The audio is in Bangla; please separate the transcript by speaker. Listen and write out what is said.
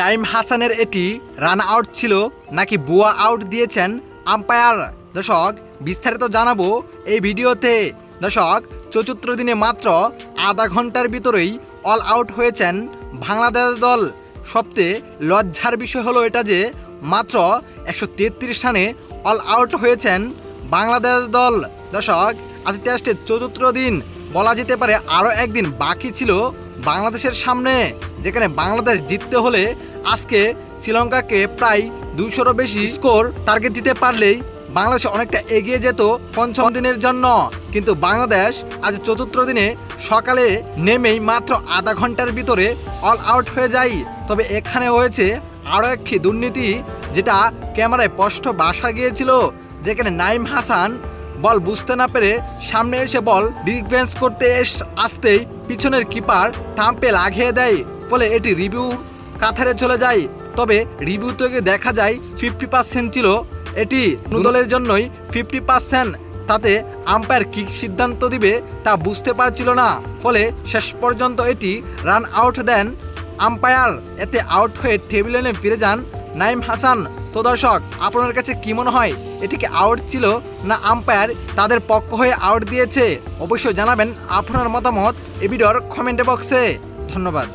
Speaker 1: নাইম হাসানের এটি রান আউট ছিল নাকি বুয়া আউট দিয়েছেন আম্পায়ার? দর্শক, বিস্তারিত জানাব এই ভিডিওতে। দর্শক, চতুর্থ দিনে মাত্র আধা ঘণ্টার ভিতরেই অল আউট হয়েছেন বাংলাদেশ দল। সবচেয়ে লজ্জার বিষয় হলো এটা যে মাত্র একশো তেত্রিশ রানে অল আউট হয়েছেন বাংলাদেশ দল। দর্শক, আজ টেস্টের চতুর্থ দিন। বলা যেতে পারে আরও একদিন বাকি ছিল বাংলাদেশের সামনে, যেখানে বাংলাদেশ জিততে হলে আজকে শ্রীলঙ্কাকে প্রায় দুইশোরও বেশি স্কোর টার্গেট দিতে পারলেই বাংলাদেশ অনেকটা এগিয়ে যেত পঞ্চম দিনের জন্য। কিন্তু বাংলাদেশ আজ চতুর্থ দিনে সকালে নেমেই মাত্র আধা ঘণ্টার ভিতরে অল আউট হয়ে যায়। তবে এখানে হয়েছে আরও একটি দুর্নীতি, যেটা ক্যামেরায় স্পষ্ট বাসা গিয়েছিল, যেখানে নাইম হাসান বল বুঝতে না পেরে সামনে এসে বল ডিফেন্স করতে আসতেই পিছনের কিপার টাম্পে লাগিয়ে দেয় ফলে এটি রিভিউ। কাথারে চলে যায়। তবে রিভিউ থেকে দেখা যায় ফিফটি পার্সেন্ট ছিল। এটি দলের জন্যই ফিফটি পার্সেন্ট। তাতে আম্পায়ার কি সিদ্ধান্ত দিবে তা বুঝতে পারছিল না। ফলে শেষ পর্যন্ত এটি রান আউট দেন আম্পায়ার। এতে আউট হয়ে টেবিলে ফিরে যান নাইম হাসান, তো দর্শক আপনার কাছে কি মনে হয়, এটি কি আউট ছিল না আম্পায়ার তাদের পক্ষ হয়ে আউট দিয়েছে? অবশ্যই জানাবেন আপনার মতামত এ ভিডিওর কমেন্ট বক্সে ধন্যবাদ।